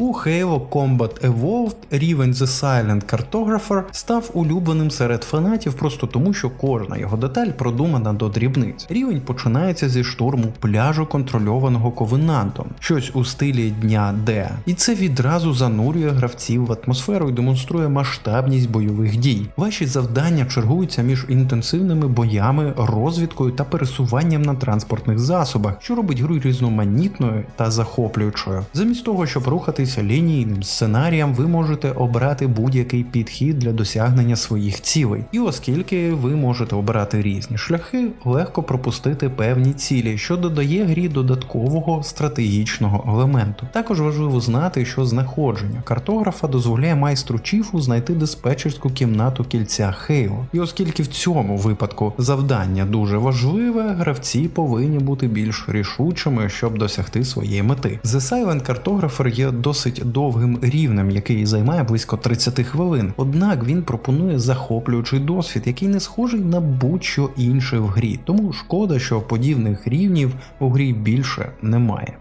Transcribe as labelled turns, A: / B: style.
A: У Halo Combat Evolved рівень The Silent Cartographer став улюбленим серед фанатів просто тому, що кожна його деталь продумана до дрібниць. Рівень починається зі штурму пляжу, контрольованого ковенантом, щось у стилі дня Д. І це відразу занурює гравців в атмосферу і демонструє масштабність бойових дій. Ваші завдання чергуються між інтенсивними боями, розвідкою та пересуванням на транспортних засобах, що робить гру різноманітною та захоплюючою. Замість того, щоб рухатися лінійним сценарієм, ви можете обрати будь-який підхід для досягнення своїх цілей. І оскільки ви можете обирати різні шляхи, легко пропустити певні цілі, що додає грі додаткового стратегічного елементу. Також важливо знати, що знаходження картографа дозволяє майстру Чіфу знайти диспетчерську кімнату кільця Хейло. І оскільки в цьому випадку завдання дуже важливе, гравці повинні бути більш рішучими, щоб досягти своєї мети. The Silent Cartographer є досить довгим рівнем, який займає близько 30 хвилин. Однак він пропонує захоплюючий досвід, який не схожий на будь-що інше в грі. Тому шкода, що подібних рівнів у грі більше немає.